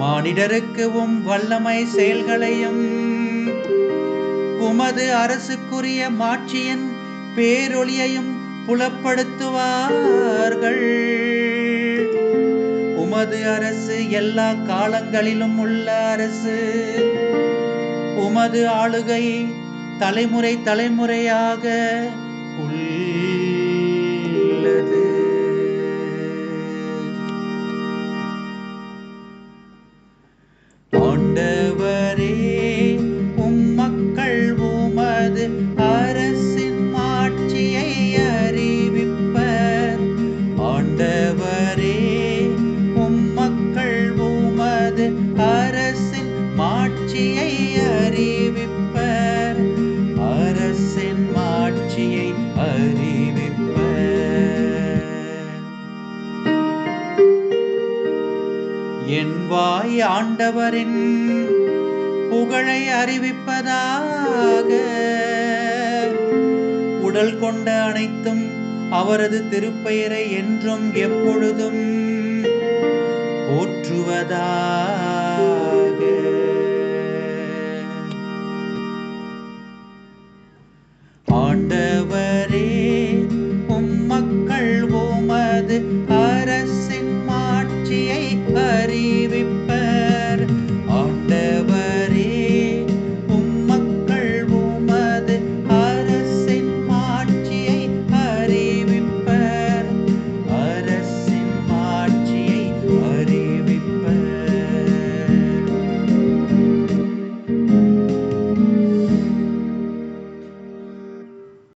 மானிடருக்கு உம் வல்லமை செயல்களையும் உமது அரசுக்குரிய மாட்சியின் பேரொளியையும் புலப்படுத்துவார்கள். உமது அரசு எல்லா காலங்களிலும் உள்ள அரசு. உமது ஆளுகை தலைமுறை தலைமுறையாக உள்ளது. ஆண்ட என் வாய் ஆண்டவரின் புகழை அறிவிப்பதாக. உடல் கொண்ட அனைத்தும் அவரது திருப்பெயரை என்றும் எப்பொழுதும் போற்றுவதா